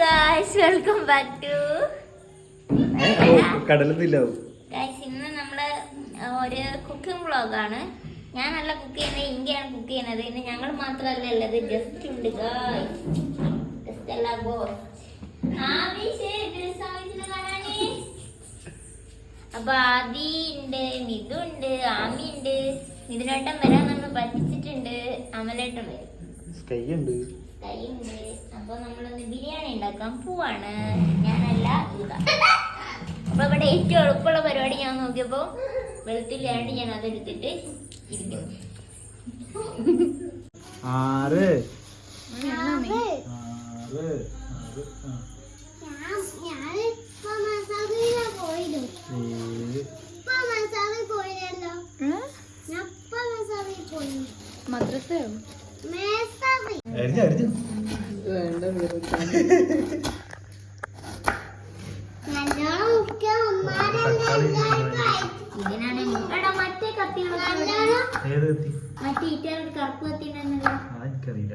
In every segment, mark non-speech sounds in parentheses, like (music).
Guys welcome back to കടലത്തില്ലാവും guys ഇന്ന് നമ്മൾ ഒരു കുക്കിംഗ് വ്ളോഗാണ് ഞാനല്ല കുക്ക് ചെയ്യുന്നത് ഇന്ത്യയാണ് കുക്ക് ചെയ്യുന്നത്. ഇന്ന് ഞങ്ങൾ മാത്രമല്ല ഉള്ളത് ജസ്റ്റ് ഉണ്ട് ഗായ്സ് ജസ്റ്റ് അല്ല ഗോസ്റ്റ് അപ്പൊ ആദി ഉണ്ട് മിതു ഉണ്ട് ആമി ഉണ്ട്. മിഥുനേട്ടൻ വരാൻ നമ്മൾ പറ്റിച്ചിട്ടുണ്ട്. അമലേട്ടൻ വരും. സ്കൈ ഉണ്ട്. കൈയുണ്ട് അപ്പൊ നമ്മളൊന്ന് ബിരിയാണി ഉണ്ടാക്കാൻ പോവാണ്. ഞാനല്ല അപ്പോൾ അപ്പൊ ഇവിടെ ഏറ്റവും എളുപ്പമുള്ള പരിപാടി ഞാൻ നോക്കിയപ്പോ വെളുത്തില്ലാണ്ട് ഞാൻ അതെടുത്തിട്ട് ഇരിക്കുന്നു ആറ്. ആറ്. ആറ് ആ. ഏഴ് മദ്രസയോ അരിഞ്ഞു അരിഞ്ഞു ഇതിനാണ് എടാ മറ്റേ കത്തി ഏത് കത്തി മറ്റേ ഈറ്റ കറുപ്പ് കത്തി ഉണ്ടെന്നല്ലോ ആ എനിക്കറിയില്ല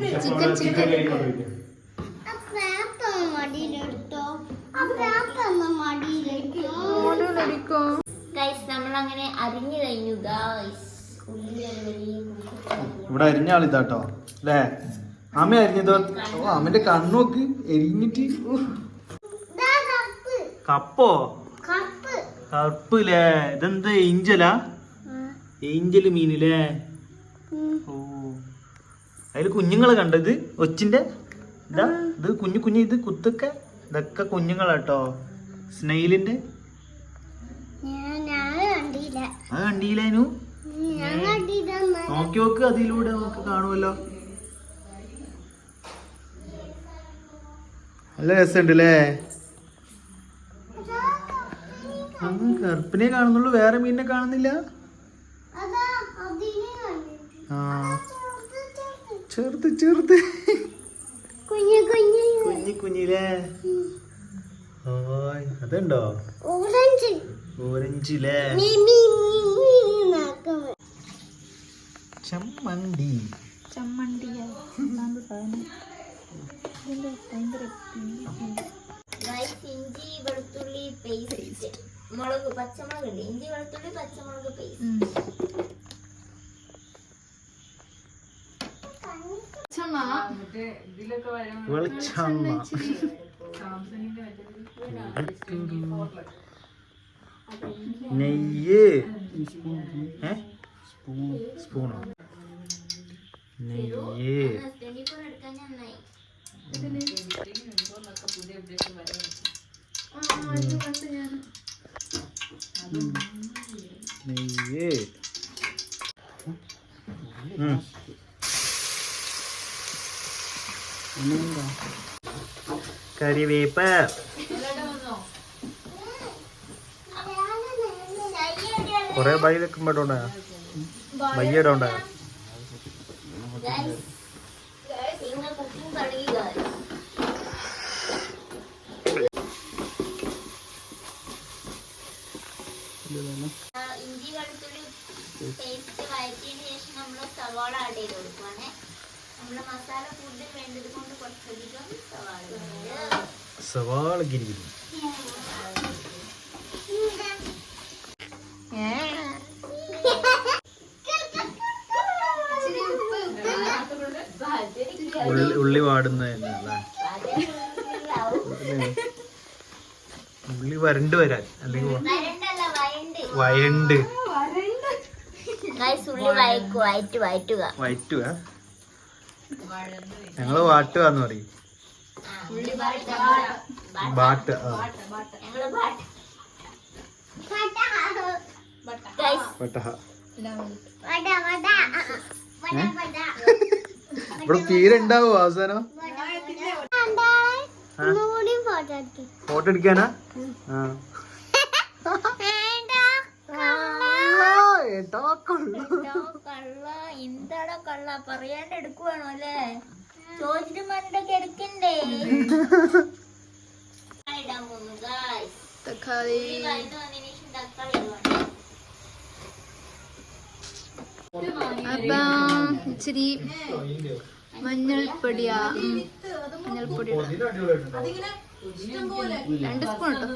ചിക്കൻ ചിക്കൻ അരിഞ്ഞു കഴിഞ്ഞു. ഇവിടെ അരിഞ്ഞ ആളിതാട്ടോ. അല്ലേ? അമ്മ അരിഞ്ഞതോ? ഓ അമ്മന്റെ കണ്ണോക്ക് എരിഞ്ഞിട്ട്. കപ്പോ? കപ്പ് ല്ലേ? ഇതെന്ത് ഏഞ്ചലാ ഏഞ്ചൽ മീനില്ലേ? ഓ. അതിൽ കുഞ്ഞുങ്ങളെ കണ്ടത് ഒച്ചിന്റെ ഇതാ ഇത് കുഞ്ഞു കുഞ്ഞു ഇത് കുത്തൊക്കെ ഇതൊക്കെ കുഞ്ഞുങ്ങളാട്ടോ സ്നെയിലിന്റെ അത് കണ്ടീലു നോക്കി നോക്ക് അതിലൂടെ നമുക്ക് കാണുമല്ലോ. നല്ല രസമുണ്ട് അല്ലേ കറുപ്പിനെ കാണുന്നുള്ളൂ വേറെ മീനിനെ കാണുന്നില്ല? ആ. ചെറുത് ചെറുത്. കുഞ്ഞു കുഞ്ഞു. കുഞ്ഞി കുഞ്ഞിലേ. ഓയ് അതുണ്ടോ? ഓറഞ്ച്. ഓറഞ്ചിലേ. ചമ്മണ്ടി ചമ്മണ്ടിയ ഭയങ്കര ഗൈസ് ഇഞ്ചി വെളുത്തുള്ളി പേസ്റ്റ് മുളക് പച്ചമുളക് ഇഞ്ചി വെളുത്തുള്ളി പച്ചമുളക് പേസ്റ്റ് ചമ്മ വെളിച്ചമ്മ. നെയ്യ്. സ്പൂണോ? നെയ്യ്. നെയ്യ്. കറിവേപ്പ്. കൊറേ ബൈ വെക്കുമ്പോ ഇടണ്ട ബയ്യ ഇടണ്ട ഗൈസ് നിങ്ങൾ കുക്കിംഗ് തുടങ്ങി ഗൈസ് ആ, ഇഞ്ചി വെളുത്തുള്ളി പേസ്റ്റ് വഴറ്റിയതിന് ശേഷം നമ്മൾ സവാള ആഡ് ചെയ്ത് കൊടുക്കുവാണ്. നമ്മൾ മസാല കൂടുതൽ വേണ്ടത് കൊണ്ട് കുറച്ചധികം സവാള ഇടുന്നുണ്ട്. സവാള ഗിരി ഉള്ളി ഉള്ളി വാടുന്നതല്ലേ ഉള്ളി വരണ്ട് വരാൻ അല്ലെങ്കിൽ വരണ്ടല്ല, വയണ്ട്. വയറ്റുക ഞങ്ങൾ വാട്ട് എന്ന് പറയും. ബാട്ട്. ഇവിടെ തീരെ ഉണ്ടാവോ അവസാനം? ഫോട്ടോ എടുക്കാനാ? ആ. (laughs) ഏട്ടാ കൊള്ളാം. കള്ള എന്താടോ കള്ള പറയാണ്ട് എടുക്കുവാണോ അല്ലേ ചോദിച്ചിട്ട് മണ്ടൊക്കെ എടുക്കണ്ടേ. തക്കാളി. അപ്പം ഇച്ചിരി മഞ്ഞൾപ്പൊടിയാ. മഞ്ഞൾപ്പൊടി. രണ്ട് സ്പൂൺ ഇട്ടോ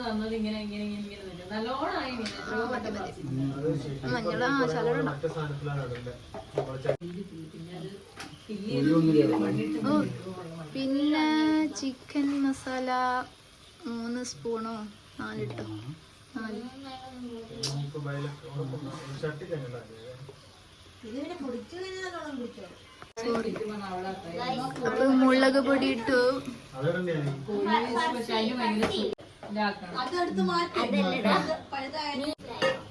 പിന്നെ ചിക്കൻ മസാല മൂന്ന് സ്പൂണോ? നാലിട്ടോ. നാല്. സോറി അപ്പൊ മുളക് പൊടി ഇട്ടു.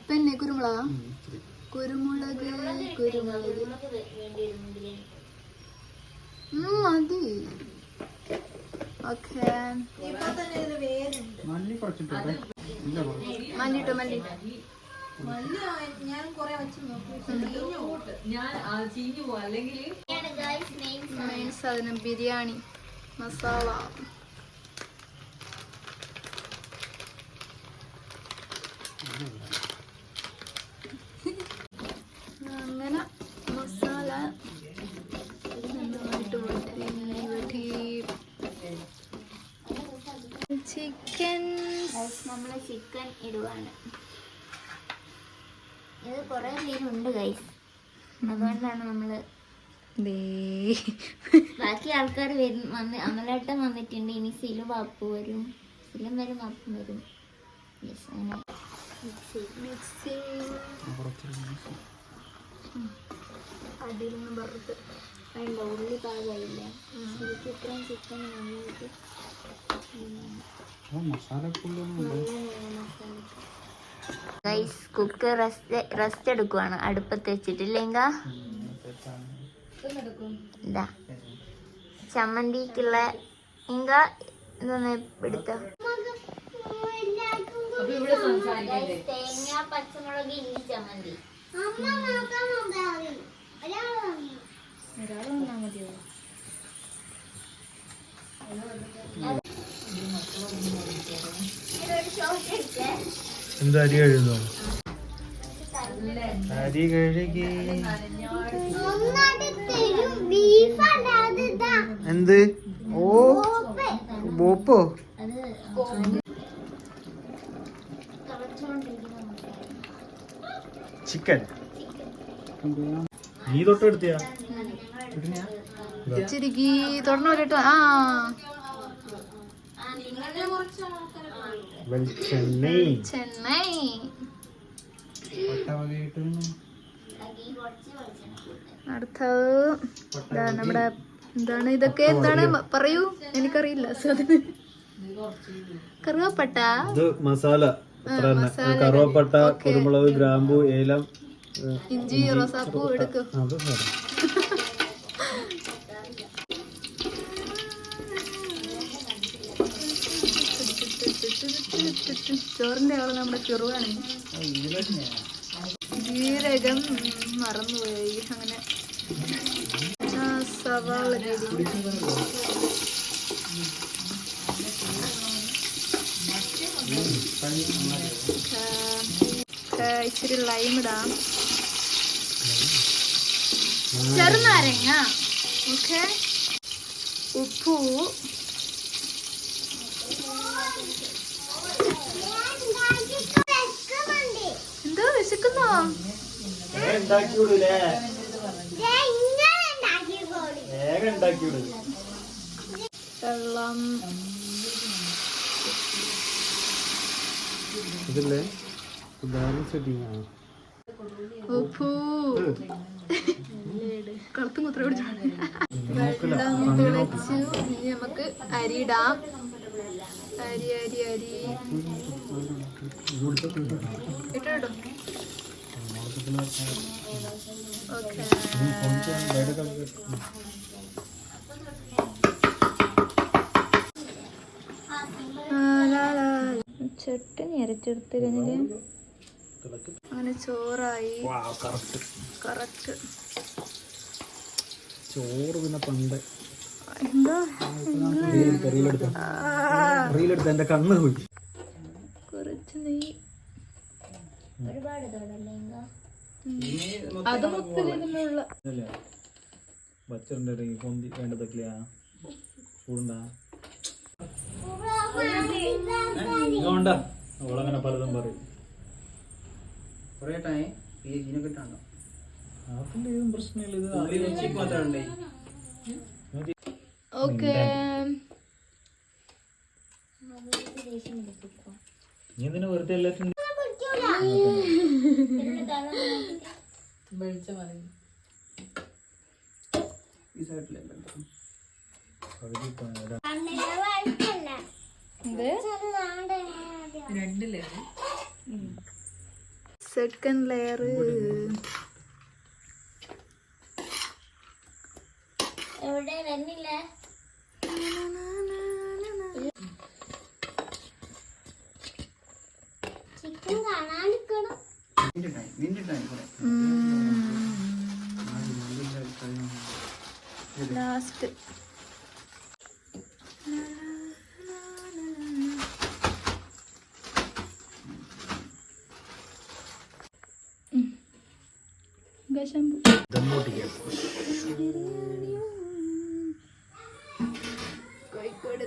പിന്നെ കുരുമുളക. കുരുമുളക് കുരുമുളക്. മതി. ഓക്കെ. മല്ലി. മല്ലിട്ടോ. മെയിൻ സാധനം ബിരിയാണി മസാല. അങ്ങനെ മസാല നന്നായിട്ട് വഴറ്റി ചിക്കൻ. നമ്മൾ ചിക്കൻ ഇടുവാണ്. ഇത് കുറെ പേരുണ്ട് ഗൈസ് അതുകൊണ്ടാണ് നമ്മൾ ബാക്കി ആൾക്കാർ വരും വന്ന് അമലേട്ടൻ വന്നിട്ടുണ്ട്. ഇനി സിലു പാപ്പു വരും. സിലും വരും പാപ്പും വരും. അടിയിലൊന്നും വറുത്ത് വേണ്ട ഉള്ളി പാകമായില്ല ശരിക്കും ഇത്രയും ചിക്കൻ മസാലക്കുള്ളൊന്നും ഗൈസ് കുക്ക് റെസ്റ്റ് റെസ്റ്റ് എടുക്കുവാണ് അടുപ്പത്ത് വെച്ചിട്ടില്ലെങ്കിൽ ഇതാ. ചമ്മന്തിക്കുള്ള ഇങ്ക ഇതൊന്ന് എടുത്ത? തേങ്ങ പച്ചമുളക് ഇഞ്ചി ചമ്മന്തി. ഇതൊരു ഷോട്ട് എടുത്തേ. എന്താ അരി കഴുകുന്നോ? അരി കഴുകി. എന്ത്? ഓ ബോപ്പോ ചിക്കൻ. നീ തൊട്ട് എടുത്തിയാ ഗീ തുറന്നു വരട്ടോ ആ. വെളിച്ചെണ്ണ ചെന്നൈ. അടുത്തത് ഇതാ നമ്മുടെ എന്താണ് ഇതൊക്കെ എന്താണ് പറയൂ. എനിക്കറിയില്ല കറുവപ്പട്ട. മസാല. അത്ര തന്നെ. കറുവപ്പട്ട കുരുമുളക് ഗ്രാമ്പു ഏലം ഇഞ്ചി റോസാപ്പൂ എടുക്കും. അത്. ചോറിന്റെ ആൾ നമ്മുടെ ചെറുവാണ്. ജീരകം മറന്നുപോയി. അങ്ങനെ സവാള കൂടി ആ, ഇച്ചിരി ലൈം ഇടാം. ചെറുനാരങ്ങ. ഓക്കെ. ഉപ്പു. എന്തോ വിശക്കുന്നോ? വെള്ളം. ഇതില്ലേ ബാലൻസ് സെറ്റിംഗ് ആണ് കറുത്തും കുത്ര നമുക്ക് അരി അരി അരി അരി. ഇട്ടോ ആ ഓക്കെ ചട്ടനി അരച്ചെടുത്തിരുന്നില്ല അങ്ങനെ ചോറായി. കറക്റ്റ്. ചോറ് പിന്നെ പണ്ട്. റീലെടുത്ത എന്റെ കണ്ണ് പോയി. കുറച്ച് നെയ്യ്. ഒരുപാട് തൊടല്ലേ ഇങ്ങ അത് മൊത്തം ഇതിലുള്ള ബച്ചറിന്റെ പൊന്തി വേണ്ടതൊക്കെയാ? ചൂടുണ്ടാ? അവളങ്ങനെ പലതും പറയും. കുറേ ടൈം പി എച്ച് ഡിനെ കിട്ടാണ്ടോ? അതിന്റെ ഇതും പ്രശ്നമില്ല ഇത് ഉള്ളി വെച്ച് മാത്രം ഉണ്ടേ ഓക്കെ. നീ എന്തിനാ വെറുതെ എല്ലാത്തിനും ഈ സൈഡിലല്ല പകുതി ലെയർ സെക്കൻഡ് ലെയർ എവിടെ? വരുന്നില്ല. ചിക്കൻ ടൈം ലാസ്റ്റ് ഗശമ്പു ദമ്മൂട്ടിക്കാം കോഴിക്കോട്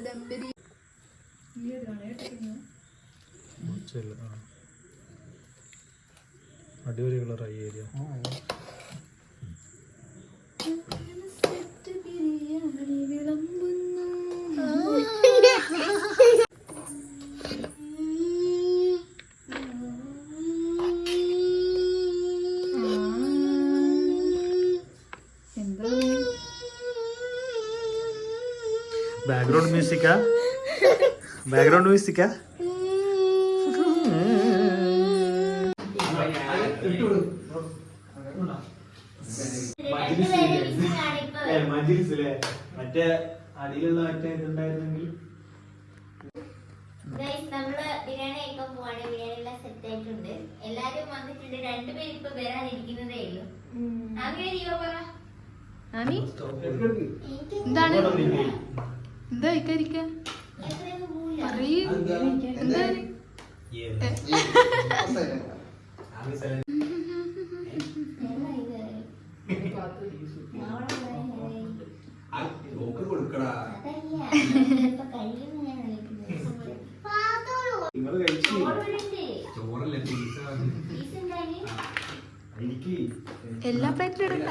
ആ. അടിപൊളി കളറായി ഏരിയ മ്യൂസിക്കാ ബാക്ക്ഗ്രൗണ്ട് മ്യൂസിക്കാ മറ്റേ അടിയിലുള്ള മറ്റേ ഇതുണ്ടായിരുന്നെങ്കിൽ? Guys, നമ്മൾ ബിരിയാണി കഴിക്കാൻ പോവാണ്. ബിരിയാണി എല്ലാം സെറ്റ് ആയിട്ടുണ്ട്. എല്ലാരും വന്നിട്ടുണ്ട്. രണ്ടുപേരും ഇപ്പൊ വരാനിരിക്കുന്നതേ ഉള്ളൂ. അങ്ങനെ പറ. എന്താണ്? എന്താ പറയൂ? എനിക്ക് എല്ലാ പ്ലേറ്റിലും ഇടണ്ട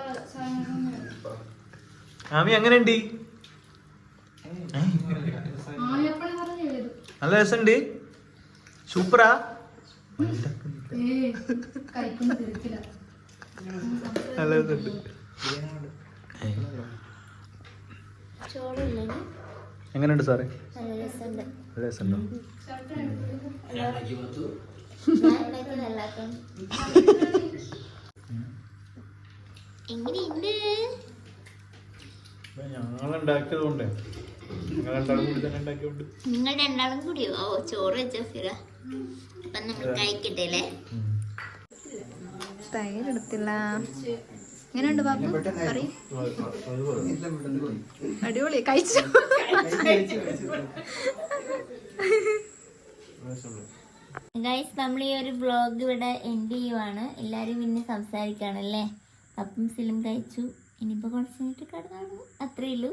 ആമി എങ്ങനെയുണ്ട്? നല്ല രസമുണ്ട്. സൂപ്പറാ. നല്ല രസമുണ്ട്. എങ്ങനെയുണ്ട് സാറേ? നല്ല രസമുണ്ട്? എങ്ങനെയുണ്ട്? ഞങ്ങളുണ്ടാക്കിയത് കൊണ്ടേ. നിങ്ങൾ രണ്ടാളും കൂടി തന്നെ ഉണ്ടാക്കിയോണ്ട് നിങ്ങൾ രണ്ടാളും കൂടിയോ ഓ ചോറ് വെച്ചോ ഫിറ. അപ്പൊ നമ്മൾ കഴിക്കട്ടെ അല്ലേ? തൈര് എടുത്തില്ല എങ്ങനെയുണ്ട് ബാബു പറയ്. അടിപൊളി. കഴിച്ചു? ഗൈസ് നമ്മൾ ഈ ഒരു വ്ളോഗ് ഇവിടെ എൻഡ് ചെയ്യുവാണ്. എല്ലാരും പിന്നെ സംസാരിക്കുകയാണല്ലേ? അപ്പം ഫിലിം കഴിച്ചു. ഇനിയിപ്പോൾ കുറച്ച് മിനിറ്റ് കിടന്നാണ് അത്രയേ ഉള്ളൂ.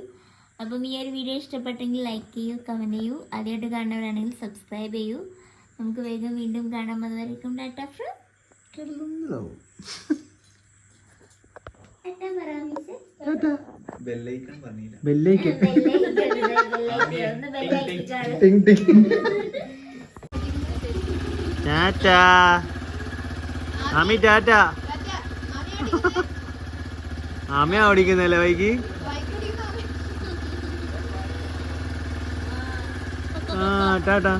അപ്പം ഈ ഒരു വീഡിയോ ഇഷ്ടപ്പെട്ടെങ്കിൽ ലൈക്ക് ചെയ്യൂ കമന്റ് ചെയ്യൂ. ആദ്യമായിട്ട് കാണുന്നവരാണെങ്കിൽ സബ്സ്ക്രൈബ് ചെയ്യൂ. നമുക്ക് വേഗം വീണ്ടും കാണാൻ വന്നവരേക്കും ടാറ്റ ഫ്രം ടാറ്റ. ആമയാ ഓടിക്കുന്നല്ലേ ബൈക്ക് ആ ടാറ്റാ